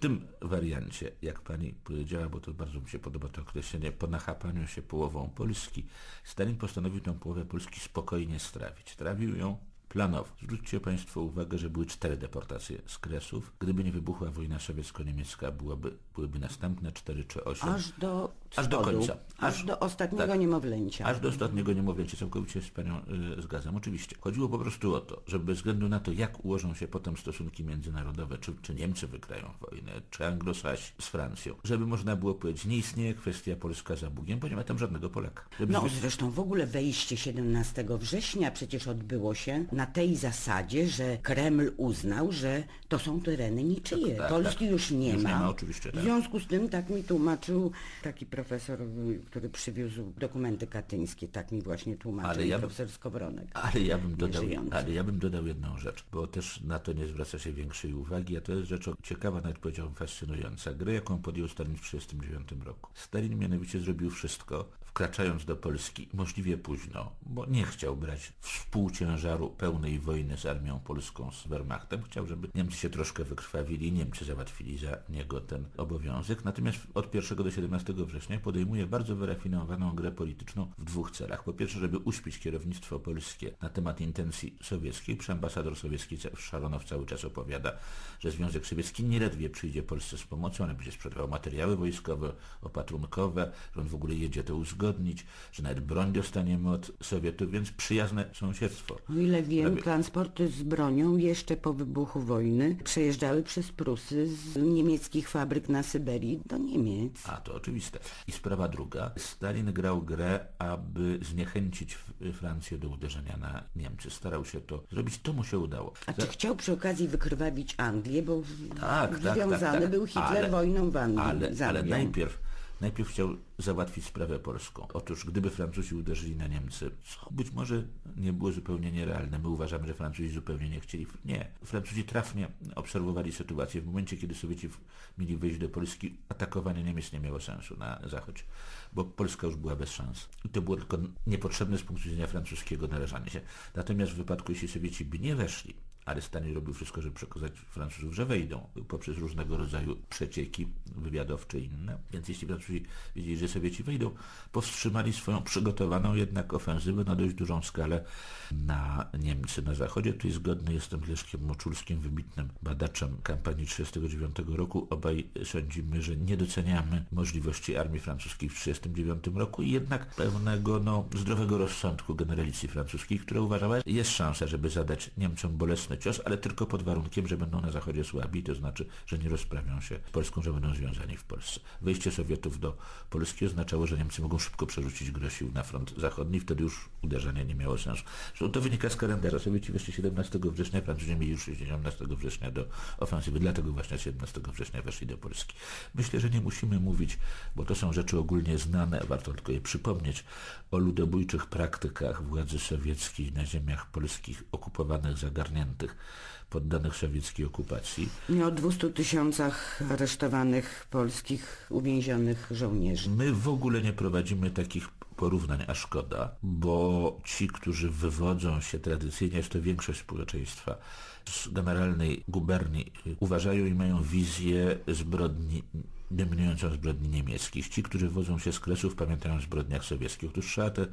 tym wariancie, jak pani powiedziała, bo to bardzo mi się podoba to określenie, po nachapaniu się połową Polski, Stalin postanowił tę połowę Polski spokojnie strawić. Trawił ją planowo. Zwróćcie Państwo uwagę, że były cztery deportacje z Kresów. Gdyby nie wybuchła wojna sowiecko-niemiecka, byłaby, byłyby następne cztery czy osiem. Aż do Aż do końca. Aż, Aż- do ostatniego tak. niemowlęcia. Aż do ostatniego niemowlęcia, całkowicie z Panią y, zgadzam. Oczywiście. Chodziło po prostu o to, że bez względu na to, jak ułożą się potem stosunki międzynarodowe, czy, czy Niemcy wygrają wojnę, czy Anglosasi z Francją, żeby można było powiedzieć, nie istnieje kwestia Polska za Bugiem, bo nie ma tam żadnego Polaka. Żeby No zwy- zresztą w ogóle wejście 17 września przecież odbyło się na tej zasadzie, że Kreml uznał, że to są tereny niczyje. Tak, tak, Polski tak. już nie Już ma. nie ma, oczywiście, W tak. związku z tym tak mi tłumaczył taki profesor, który przywiózł dokumenty katyńskie, tak mi właśnie tłumaczył Ale ja profesor Skowronek. Ale ja, bym dodał, ale ja bym dodał jedną rzecz, bo też na to nie zwraca się większej uwagi, a to jest rzecz ciekawa, nawet powiedziałbym fascynująca. Grę, jaką podjął Stalin w 1939 roku. Stalin mianowicie zrobił wszystko, wkraczając do Polski możliwie późno, bo nie chciał brać współciężaru pełnej wojny z armią polską, z Wehrmachtem. Chciał, żeby Niemcy się troszkę wykrwawili Niemcy załatwili za niego ten obowiązek. Natomiast od 1 do 17 września podejmuje bardzo wyrafinowaną grę polityczną w dwóch celach. Po pierwsze, żeby uśpić kierownictwo polskie na temat intencji sowieckiej. Przy ambasador sowiecki Szaronow cały czas opowiada, że Związek Sowiecki nieledwie przyjdzie Polsce z pomocą, ale będzie sprzedawał materiały wojskowe, opatrunkowe, że on w ogóle jedzie to uzgodnić, że nawet broń dostaniemy od Sowietów, więc przyjazne sąsiedztwo. O ile wiem, Prawie- transporty z bronią jeszcze po wybuchu wojny przejeżdżały przez Prusy z niemieckich fabryk na Syberii do Niemiec. A, to oczywiste. I sprawa druga. Stalin grał grę, aby zniechęcić Francję do uderzenia na Niemcy. Starał się to zrobić. To mu się udało. A Za- czy chciał przy okazji wykrwawić Anglię, bo Tak, tak, związany tak, tak. był Hitler Ale- wojną w Anglii. Ale, ale najpierw, najpierw chciał załatwić sprawę polską. Otóż gdyby Francuzi uderzyli na Niemcy, co być może nie było zupełnie nierealne. My uważamy, że Francuzi zupełnie nie chcieli. Nie. Francuzi trafnie obserwowali sytuację. W momencie, kiedy Sowieci mieli wejść do Polski, atakowanie Niemiec nie miało sensu na zachodzie, bo Polska już była bez szans. I to było tylko niepotrzebne z punktu widzenia francuskiego narażanie się. Natomiast w wypadku, jeśli Sowieci by nie weszli, ale Stalin robił wszystko, żeby przekazać Francuzów, że wejdą poprzez różnego rodzaju przecieki wywiadowcze i inne. Więc jeśli Francuzi wiedzieli, że Sowieci wejdą, powstrzymali swoją przygotowaną jednak ofensywę na dość dużą skalę na Niemcy na zachodzie. Tu zgodny jestem z Leszkiem Moczulskim, wybitnym badaczem kampanii 1939 roku. Obaj sądzimy, że nie doceniamy możliwości armii francuskiej w 1939 roku i jednak pewnego no, zdrowego rozsądku generalicji francuskiej, która uważała, że jest szansa, żeby zadać Niemcom bolesny cios, ale tylko pod warunkiem, że będą na zachodzie słabi, to znaczy, że nie rozprawią się Polską, że będą związani w Polsce. Wejście Sowietów do Polski oznaczało, że Niemcy mogą szybko przerzucić gro sił na front zachodni, wtedy już uderzenie nie miało sensu. Zresztą to wynika z kalendarza. Sowieci weszli 17 września, Francuzi mieli już 17 września do ofensywy, dlatego właśnie 17 września weszli do Polski. Myślę, że nie musimy mówić, bo to są rzeczy ogólnie znane, warto tylko je przypomnieć, o ludobójczych praktykach władzy sowieckiej na ziemiach polskich okupowanych, zagarniętych, poddanych sowieckiej okupacji. Nie o 200 tysiącach aresztowanych polskich uwięzionych żołnierzy. My w ogóle nie prowadzimy takich porównań, a szkoda, bo ci, którzy wywodzą się tradycyjnie, jest to większość społeczeństwa z generalnej guberni, uważają i mają wizję zbrodni dominującą zbrodni niemieckich. Ci, którzy wodzą się z Kresów, pamiętają o zbrodniach sowieckich. Otóż trzeba te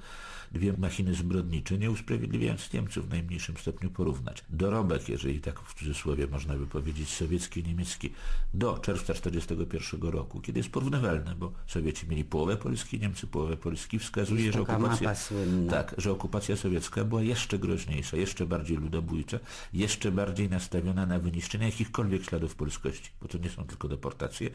dwie machiny zbrodnicze, nie usprawiedliwiając Niemców w najmniejszym stopniu porównać. Dorobek, jeżeli tak w cudzysłowie można by powiedzieć, sowiecki i niemiecki do czerwca 1941 roku, kiedy jest porównywalne, bo Sowieci mieli połowę Polski, Niemcy połowę Polski, wskazuje, że okupacja, tak, że okupacja sowiecka była jeszcze groźniejsza, jeszcze bardziej ludobójcza, jeszcze bardziej nastawiona na wyniszczenie jakichkolwiek śladów polskości, bo to nie są tylko deportacje,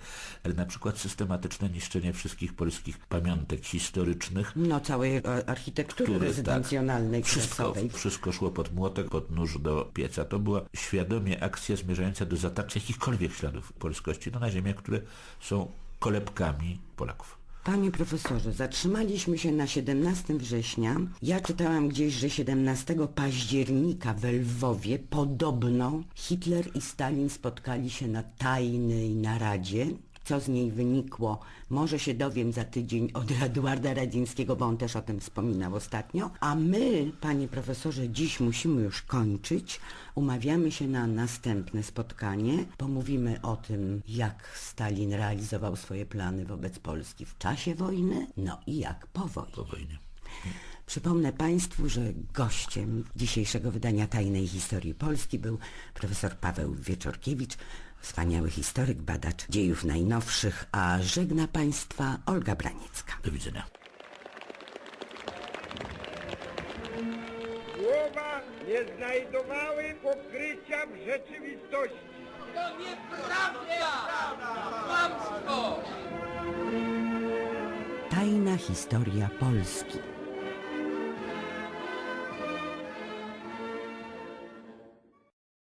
ale na przykład systematyczne niszczenie wszystkich polskich pamiątek historycznych, No całej e, architektury które, rezydencjonalnej, tak, wszystko, wszystko szło pod młotek, pod nóż do pieca. To była świadomie akcja zmierzająca do zatarcia jakichkolwiek śladów polskości no, na ziemiach, które są kolebkami Polaków. Panie profesorze, zatrzymaliśmy się na 17 września. Ja czytałam gdzieś, że 17 października w Lwowie podobno Hitler i Stalin spotkali się na tajnej naradzie co z niej wynikło, może się dowiem za tydzień od Eduarda Radzińskiego, bo on też o tym wspominał ostatnio. A my, panie profesorze, dziś musimy już kończyć. Umawiamy się na następne spotkanie. Pomówimy o tym, jak Stalin realizował swoje plany wobec Polski w czasie wojny, no i jak po wojnie. Po wojnie. Przypomnę Państwu, że gościem dzisiejszego wydania Tajnej Historii Polski był profesor Paweł Wieczorkiewicz, wspaniały historyk, badacz dziejów najnowszych, a żegna Państwa Olga Braniecka. Do widzenia. Słowa nie znajdowały pokrycia w rzeczywistości. To nieprawda! Kłamstwo! Tajna Historia Polski.